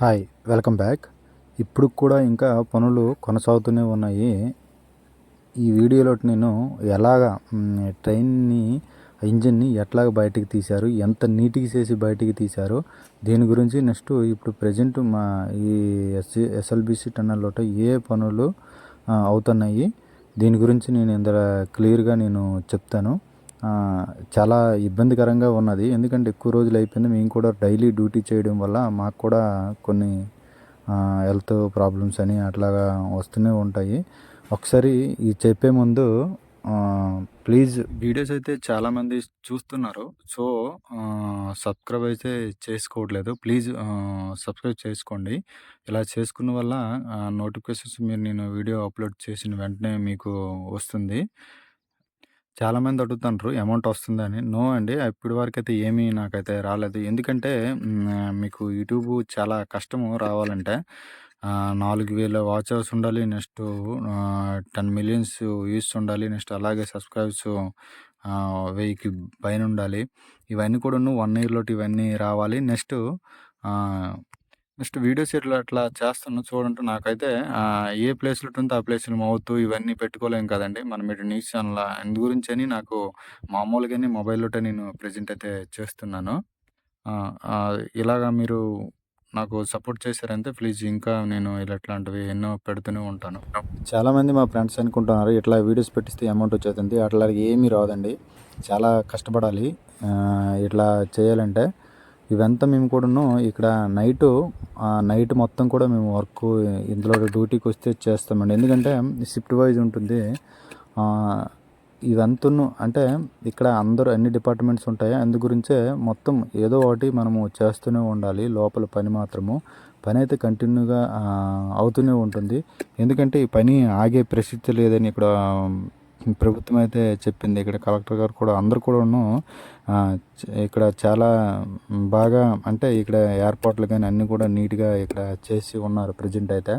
Hi welcome back. ఇప్పుడు కూడా ఇంకా పనులు కొనసాగుతూనే ఉన్నాయి. ఈ వీడియోలో నేను ఎలాగ ట్రైన్ని ఇంజిన్ని ఎట్లాగ బయటికి తీశారు ఎంత నీట్గా చేసి బయటికి తీశారు దీని గురించి నెక్స్ట్ ఇప్పుడు ప్రజెంట్ మా ఈ ఎస్సి ఎస్ఎల్బిసి టన్నల్లో ఏ పనులు అవుతున్నాయి దీని గురించి నేను ఇందులో క్లియర్గా నేను చెప్తాను. చాలా ఇబ్బందికరంగా ఉన్నది. ఎందుకంటే ఎక్కువ రోజులు అయిపోయింది. మేము కూడా డైలీ డ్యూటీ చేయడం వల్ల మాకు కూడా కొన్ని హెల్త్ ప్రాబ్లమ్స్ అని అట్లాగా వస్తూనే ఉంటాయి. ఒకసారి ఈ చెప్పే ముందు ప్లీజ్ వీడియోస్ అయితే చాలామంది చూస్తున్నారు. సో సబ్స్క్రైబ్ అయితే చేసుకోవట్లేదు. ప్లీజ్ సబ్స్క్రైబ్ చేసుకోండి. ఇలా చేసుకున్న వల్ల నోటిఫికేషన్స్ మీరు నేను వీడియో అప్లోడ్ చేసిన వెంటనే మీకు వస్తుంది. చాలామంది అడుగుతుంటారు అమౌంట్ వస్తుందని. నో అండి. ఇప్పటి వరకు అయితే ఏమీ నాకైతే రాలేదు. ఎందుకంటే మీకు యూట్యూబ్ చాలా కష్టము రావాలంటే నాలుగు వేల వాచర్స్ ఉండాలి నెక్స్ట్ టెన్ మిలియన్స్ వ్యూస్ ఉండాలి నెక్స్ట్ అలాగే సబ్స్క్రైబ్స్ వెయ్యికి పైన ఉండాలి. ఇవన్నీ కూడా వన్ ఇయర్లో ఇవన్నీ రావాలి. నెక్స్ట్ నెక్స్ట్ వీడియోస్ ఇట్లా అట్లా చేస్తున్నా చూడండి నాకైతే ఏ ప్లేస్లో ఉంటే ఆ ప్లేస్లో మౌత్ ఇవన్నీ పెట్టుకోలేం కదండి. మనం ఇటు న్యూస్ ఛానల్ అందు గురించి అని నాకు మామూలుగానే మొబైల్లోటే నేను ప్రజెంట్ అయితే చేస్తున్నాను. ఇలాగా మీరు నాకు సపోర్ట్ చేశారంటే ప్లీజ్ ఇంకా నేను ఇట్లాంటివి ఎన్నో పెడుతూనే ఉంటాను. చాలామంది మా ఫ్రెండ్స్ అనుకుంటున్నారు ఇట్లా వీడియోస్ పెట్టిస్తే అమౌంట్ వచ్చేస్తుంది అట్లా ఏమీ రాదండి. చాలా కష్టపడాలి. ఇట్లా చేయాలంటే ఇవంతా మేము కూడాను ఇక్కడ నైట్ నైట్ మొత్తం కూడా మేము వర్క్ ఇందులో డ్యూటీకి వస్తే చేస్తామండి. ఎందుకంటే షిఫ్ట్ వైజ్ ఉంటుంది. ఇవంతను అంటే ఇక్కడ అందరూ అన్ని డిపార్ట్మెంట్స్ ఉంటాయి? అందు గురించే మొత్తం ఏదో ఒకటి మనము చేస్తూనే ఉండాలి. లోపల పని మాత్రము. పని అయితే కంటిన్యూగా అవుతూనే ఉంటుంది. ఎందుకంటే ఈ పని ఆగే ప్రసిద్ధి లేదని ఇక్కడ ప్రభుత్వం అయితే చెప్పింది. ఇక్కడ కలెక్టర్ గారు కూడా అందరు కూడాను ఇక్కడ చాలా బాగా అంటే ఇక్కడ ఏర్పాట్లు కానీ అన్నీ కూడా నీట్గా ఇక్కడ చేసి ఉన్నారు ప్రజెంట్ అయితే.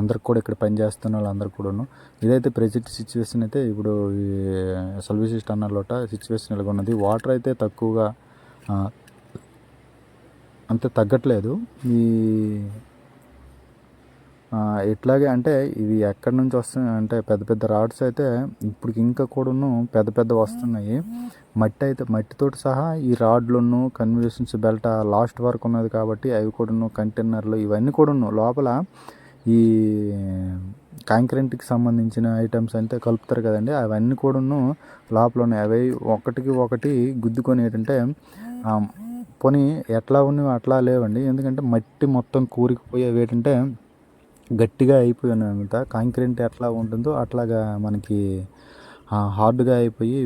అందరికి కూడా ఇక్కడ పని చేస్తున్న వాళ్ళందరూ కూడాను. ఇదైతే ప్రజెంట్ సిచ్యువేషన్ అయితే ఇప్పుడు ఈ సర్వీసెస్ అన్నలోట సిచ్యువేషన్ ఇలాగ ఉన్నది? వాటర్ అయితే తక్కువగా అంత తగ్గట్లేదు. ఈ ఇట్లాగే అంటే ఇవి ఎక్కడి నుంచి వస్తున్నాయి? అంటే పెద్ద పెద్ద రాడ్స్ అయితే ఇప్పుడు ఇంకా కూడాను పెద్ద పెద్ద వస్తున్నాయి. మట్టి అయితే మట్టితోటి సహా ఈ రాడ్లను కన్వర్జేషన్స్ బెల్ట్ లాస్ట్ వరకు ఉన్నది కాబట్టి అవి కూడాను కంటైనర్లు ఇవన్నీ కూడాను లోపల ఈ కాంక్రీట్కి సంబంధించిన ఐటమ్స్ అయితే కలుపుతారు కదండి. అవన్నీ కూడాను లోపల ఉన్నాయి అవి ఒకటికి ఒకటి గుద్దుకొని ఏంటంటే పోనీ ఎట్లా ఉన్నవి అట్లా లేవండి. ఎందుకంటే మట్టి మొత్తం కూరికిపోయేవి ఏంటంటే గట్టిగా అయిపోయాను అనమాట. కాంక్రీట్ ఎట్లా ఉంటుందో అట్లాగా మనకి హార్డ్గా అయిపోయి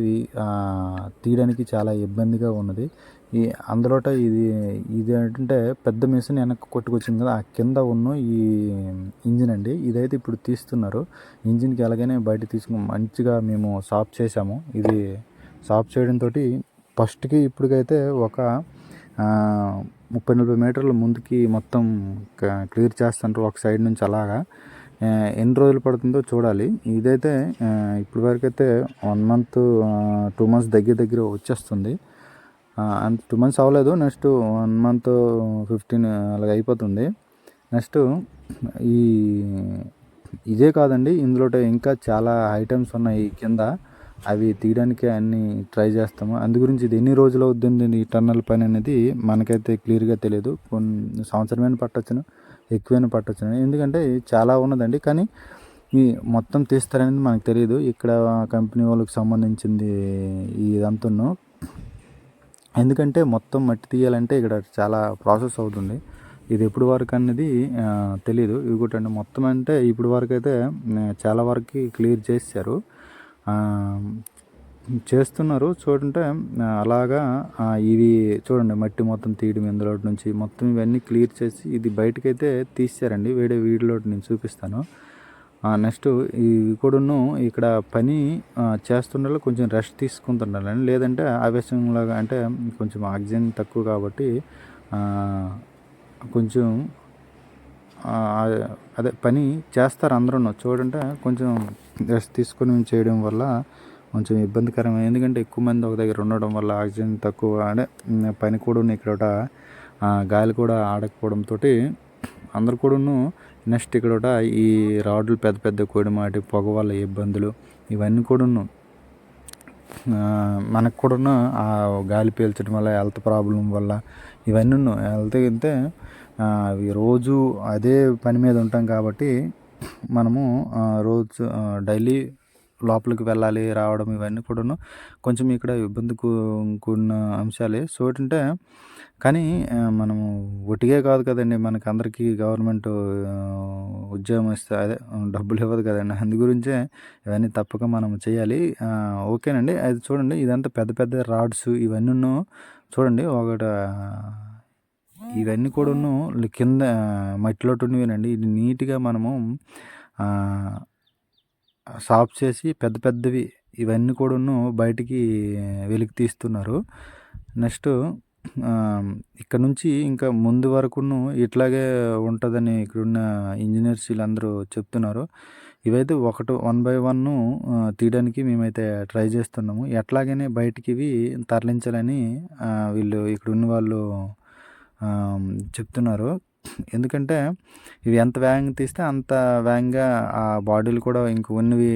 తీయడానికి చాలా ఇబ్బందిగా ఉన్నది. ఈ అందులోట ఇది ఇది ఏంటంటే పెద్ద మిషన్ వెనక్కి కొట్టుకొచ్చింది కదా ఆ కింద ఉన్న ఈ ఇంజిన్ అండి. ఇదైతే ఇప్పుడు తీస్తున్నారు. ఇంజిన్కి ఎలాగైనా బయట తీసుకుని మంచిగా మేము సాఫ్ చేసాము ఇది సాఫ్ చేయడంతో ఫస్ట్కి ఇప్పటికైతే ఒక ముప్పై నలభై మీటర్లు ముందుకి మొత్తం క- క్లియర్ చేస్తుంటారు ఒక సైడ్ నుంచి అలాగా. ఎన్ని రోజులు పడుతుందో చూడాలి. ఇదైతే ఇప్పటి వరకైతే వన్ మంత్ టూ మంత్స్ దగ్గర దగ్గర వచ్చేస్తుంది. అండ్ అంత టూ మంత్స్ అవ్వలేదు. నెక్స్ట్ వన్ మంత్ ఫిఫ్టీన్ అలాగ అయిపోతుంది. నెక్స్ట్ ఈ ఇదే కాదండి. ఇందులో ఇంకా చాలా ఐటమ్స్ ఉన్నాయి కింద. అవి తీయడానికి అన్ని ట్రై చేస్తాము. అందు గురించి ఇది ఎన్ని రోజులు అవుతుంది ఈ టన్నల్ పని అనేది మనకైతే క్లియర్గా తెలియదు. కొన్ని సంవత్సరమైన పట్టొచ్చును ఎక్కువైనా పట్టొచ్చును. ఎందుకంటే చాలా ఉన్నదండి. కానీ ఈ మొత్తం తీస్తారనేది మనకు తెలియదు. ఇక్కడ కంపెనీ వాళ్ళకి సంబంధించింది ఇదంతా ఎందుకంటే మొత్తం మట్టి తీయాలంటే ఇక్కడ చాలా ప్రాసెస్ అవుతుంది. ఇది ఎప్పుడు వరకు అనేది తెలియదు తెలీదు. ఇవి కూడా మొత్తం అంటే ఇప్పుడు వరకు అయితే చాలా వరకు క్లియర్ చేశారు చేస్తున్నారు. చూడంటే అలాగా ఇవి చూడండి మట్టి మొత్తం తీయడం ఇందులో నుంచి మొత్తం ఇవన్నీ క్లియర్ చేసి ఇది బయటకైతే తీసారండి వేడే వీడియోలో నేను చూపిస్తాను. నెక్స్ట్ ఇవి కూడాను ఇక్కడ పని చేస్తుండాలో చేస్తుండాలి కొంచెం రెస్ట్ తీసుకుంటుండాలండి. లేదంటే ఆవేశంలాగా అంటే కొంచెం ఆక్సిజన్ తక్కువ కాబట్టి కొంచెం అదే పని చేస్తారు అందరూ చూడంటే కొంచెం రెస్ట్ తీసుకొని చేయడం వల్ల కొంచెం ఇబ్బందికరమే. ఎందుకంటే ఎక్కువ మంది ఒక దగ్గర ఉండడం వల్ల ఆక్సిజన్ తక్కువ అంటే పని కూడా ఇక్కడ ఆ, గాలి కూడా ఆడకపోవడంతో అందరు కూడాను నెక్స్ట్ ఇక్కడ ఈ రాడ్లు పెద్ద పెద్ద కోడిమాటి పొగ వల్ల ఇబ్బందులు ఇవన్నీ కూడాను మనకు కూడా ఆ గాలి పీల్చడం వల్ల హెల్త్ ప్రాబ్లం వల్ల ఇవన్నీ హెల్త్ అయితే అవి రోజు అదే పని మీద ఉంటాం కాబట్టి మనము రోజు డైలీ లోపలికి వెళ్ళాలి రావడం ఇవన్నీ కూడాను కొంచెం ఇక్కడ ఇబ్బంది కూడిన అంశాలే. సో ఏంటంటే కానీ మనము ఒట్టిగే కాదు కదండి మనకి అందరికీ గవర్నమెంట్ ఉద్యోగం ఇస్తే అదే డబ్బులు ఇవ్వదు కదండి. అందు గురించే ఇవన్నీ తప్పక మనం చేయాలి. ఓకేనండి. అది చూడండి. ఇదంతా పెద్ద పెద్ద రాడ్స్ ఇవన్నీ చూడండి. ఒకట ఇవన్నీ కూడాను కింద మట్టిలో ఉన్నవేనండి ఇది నీట్గా మనము సాఫ్ చేసి పెద్ద పెద్దవి ఇవన్నీ కూడాను బయటికి వెలికి తీస్తున్నారు. నెక్స్ట్ ఇక్కడ నుంచి ఇంకా ముందు వరకును ఇట్లాగే ఉంటుందని ఇక్కడున్న ఇంజనీర్స్ వీళ్ళందరూ చెప్తున్నారు. ఇవైతే ఒకటి వన్ బై వన్ తీయడానికి మేమైతే ట్రై చేస్తున్నాము. ఎట్లాగైనా బయటికి ఇవి తరలించాలని వీళ్ళు ఇక్కడ ఉన్న వాళ్ళు చెప్తున్నారు. ఎందుకంటే ఇవి ఎంత వేగంగా తీస్తే అంత వేగంగా ఆ బాడీలు కూడా ఇంక ఉన్నవి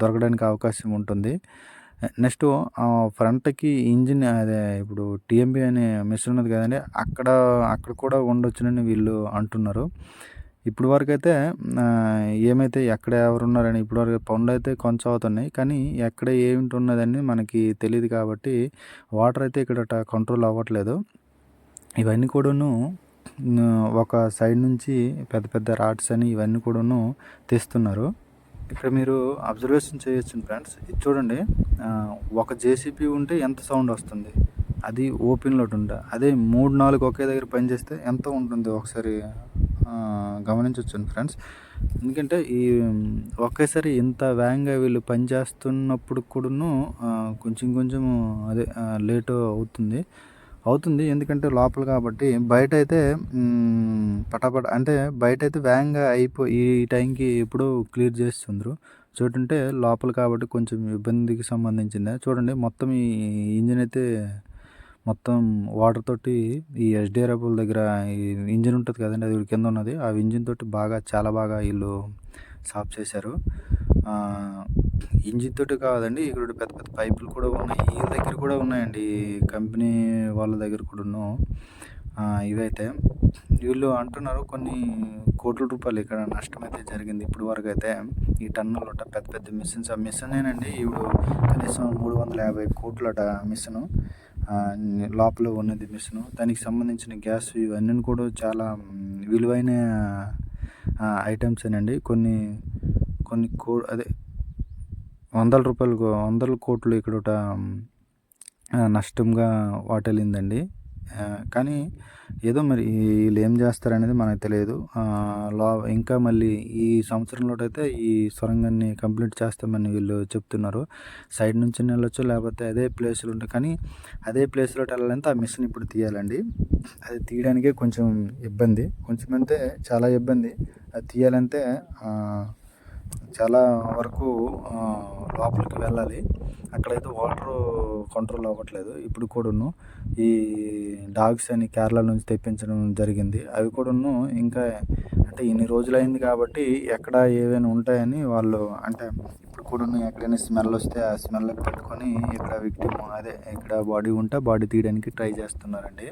దొరకడానికి అవకాశం ఉంటుంది. నెక్స్ట్ ఫ్రంట్కి ఇంజిన్ అదే ఇప్పుడు టీఎంబీ అనే మిషన్ ఉన్నది కదండి అక్కడ అక్కడ కూడా ఉండొచ్చునని వీళ్ళు అంటున్నారు. ఇప్పుడు వరకు అయితే ఏమైతే ఎక్కడ ఎవరు ఉన్నారని ఇప్పుడు వరకు పనులు అయితే కొంచెం అవుతున్నాయి. కానీ ఎక్కడ ఏమిటి ఉన్నదని మనకి తెలియదు కాబట్టి వాటర్ అయితే ఇక్కడ కంట్రోల్ అవ్వట్లేదు. ఇవన్నీ కూడాను ఒక సైడ్ నుంచి పెద్ద పెద్ద రాడ్స్ అని ఇవన్నీ కూడాను తెస్తున్నారు. ఇక్కడ మీరు అబ్జర్వేషన్ చేయొచ్చు ఫ్రెండ్స్. ఇది చూడండి ఒక జేసీపీ ఉంటే ఎంత సౌండ్ వస్తుంది? అది ఓపెన్లో ఉండ అదే మూడు నాలుగు ఒకే దగ్గర పనిచేస్తే ఎంత ఉంటుంది? ఒకసారి గమనించవచ్చు ఫ్రెండ్స్. ఎందుకంటే ఈ ఒకేసారి ఇంత వేగంగా వీళ్ళు పనిచేస్తున్నప్పుడు కూడాను కొంచెం కొంచెం అదే లేట్ అవుతుంది. అవుతుంది. ఎందుకంటే లోపల కాబట్టి బయట అయితే పటాపట అంటే బయట అయితే వేగంగా అయిపో ఈ టైంకి ఎప్పుడూ క్లియర్ చేస్తుండ్రు. చూడంటే లోపల కాబట్టి కొంచెం ఇబ్బందికి సంబంధించింది. చూడండి మొత్తం ఈ ఇంజిన్ అయితే మొత్తం వాటర్ తోటి ఈ ఎస్డిఆర్ఎఫ్ల దగ్గర ఈ ఇంజిన్ ఉంటుంది కదండి అది కింద ఉన్నది. ఆ ఇంజిన్ తోటి బాగా చాలా బాగా వీళ్ళు సాఫ్ చేశారు. ఇంజిన్ తోటి కాదండి ఇక్కడ పెద్ద పెద్ద పైపులు కూడా ఉన్నాయి. ఈ దగ్గర కూడా ఉన్నాయండి కంపెనీ వాళ్ళ దగ్గర కూడాను. ఆ, ఇవైతే వీళ్ళు అంటున్నారు కొన్ని కోట్ల రూపాయలు ఇక్కడ నష్టం అయితే జరిగింది ఇప్పుడు వరకు అయితే. ఈ టన్నులు పెద్ద పెద్ద మిషన్స్ ఆ మిషనేనండి ఇప్పుడు కనీసం మూడు వందల యాభై కోట్లట మిషను. లోపల ఉన్నది మిషను. దానికి సంబంధించిన గ్యాస్ ఇవన్నీ కూడా చాలా విలువైన ఐటమ్స్ అండి కొన్ని కొన్ని కో అదే వందల రూపాయలు వందల కోట్లు ఇక్కడ ఒకట, నష్టంగా వాటిల్లిందండి కానీ ఏదో మరి వీళ్ళు ఏం చేస్తారనేది మనకు తెలియదు. లా ఇంకా మళ్ళీ ఈ సంవత్సరంలో అయితే ఈ సొరంగాన్ని కంప్లీట్ చేస్తామని వీళ్ళు చెప్తున్నారు. సైడ్ నుంచి వెళ్ళొచ్చు లేకపోతే అదే ప్లేస్లో ఉంటాయి కానీ అదే ప్లేస్లో వెళ్ళాలంటే ఆ మిషన్ ఇప్పుడు తీయాలండి. అది తీయడానికే కొంచెం ఇబ్బంది. కొంచెం అంటే చాలా ఇబ్బంది. అది తీయాలంటే చాలా వరకు లోపలికి వెళ్ళాలి. అక్కడైతే వాటర్ కంట్రోల్ అవ్వట్లేదు. ఇప్పుడు కూడాను ఈ డాగ్స్ అని కేరళ నుంచి తెప్పించడం జరిగింది. అవి కూడాను ఇంకా అంటే ఇన్ని రోజులైంది కాబట్టి ఎక్కడ ఏవైనా ఉంటాయని వాళ్ళు అంటే ఇప్పుడు కూడాను ఎక్కడైనా స్మెల్ వస్తే ఆ స్మెల్ పెట్టుకొని ఇక్కడ విక్టిమ్ అదే ఇక్కడ బాడీ ఉంటే బాడీ తీయడానికి ట్రై చేస్తున్నారండి.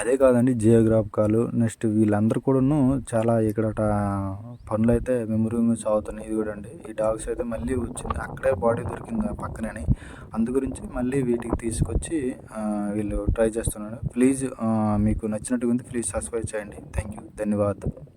అదే కాదండి జియోగ్రాఫికాలు నెక్స్ట్ వీళ్ళందరూ కూడాను చాలా ఇక్కడ పనులు అయితే మెమరీ అవుతున్నాయి ఇది కూడా అండి ఈ డాగ్స్ అయితే మళ్ళీ వచ్చింది. అక్కడే బాడీ దొరికింది ఆ పక్కనని. అందు గురించి మళ్ళీ వీటికి తీసుకొచ్చి వీళ్ళు ట్రై చేస్తున్నారు. ప్లీజ్ మీకు నచ్చినట్టుగా ఉంది ప్లీజ్ సబ్స్క్రైబ్ చేయండి. థ్యాంక్ యూ ధన్యవాదాలు.